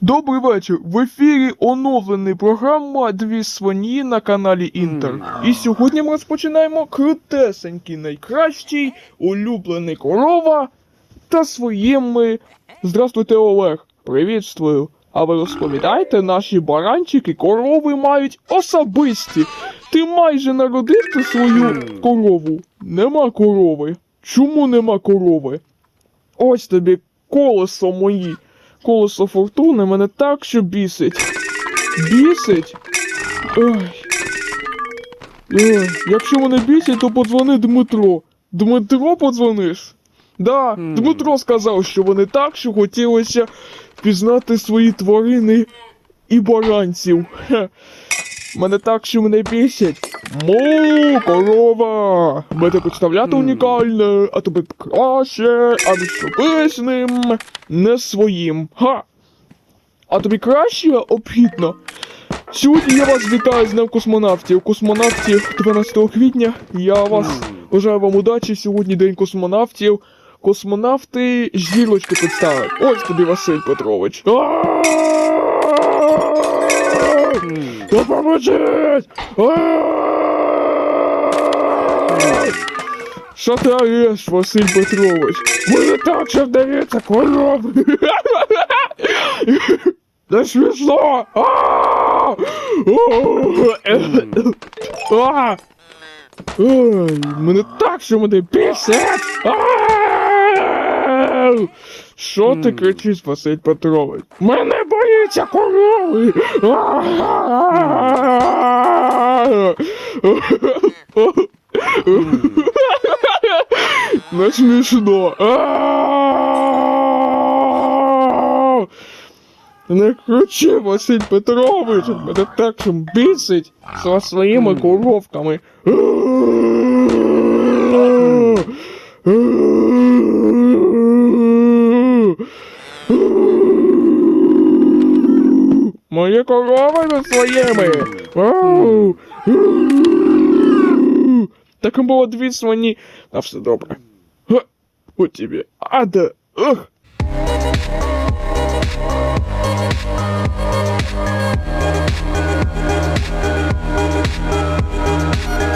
Добрий вечір. В ефірі оновлений програма Дві свині на каналі Інтер. І сьогодні ми розпочинаємо крутесенький найкращий, улюблений корова та своїми. Здравствуйте, Олег. Привітствую. А ви розповідаєте, наші баранчики корови мають особисті. Ти майже народив свою корову. Нема корови. Чому нема корови? Ось тобі колесо мої. Колесо фортуни мене так, що бісить. Бісить? Ой. Ой. Якщо мене бісить, то подзвони Дмитро. Дмитро подзвониш? Да, Хм. Дмитро сказав, що вони так, що хотілося пізнати свої тварини і баранців. Хе. Мене так, що мене бісять. Му, корова! Мене представляти унікальне, а тобі краще, а особистим, не своїм. Ха! А тобі краще обхідно. Сьогодні я вас вітаю з Днем космонавтів. Космонавтів 12 квітня. Я вас бажаю вам удачі. Сьогодні день космонавтів. Космонавти зірочки представили. Ось тобі Василь Петрович. А-а-а! Що ти ореш, Василь Петрович? Мене так що вдається корови! Не смішно! Ой, мене так, що мене бісить! Що ти кричиш, Василь Петрович? Мене боїться корови! Не смішно! Ау! Не кричи, Василь Петрович, мене так що бісить зі своїми коровками. Мої корови за своїми. Ау! Так було дві свині. А все добре. Га, У тебе. ада. да. Ах.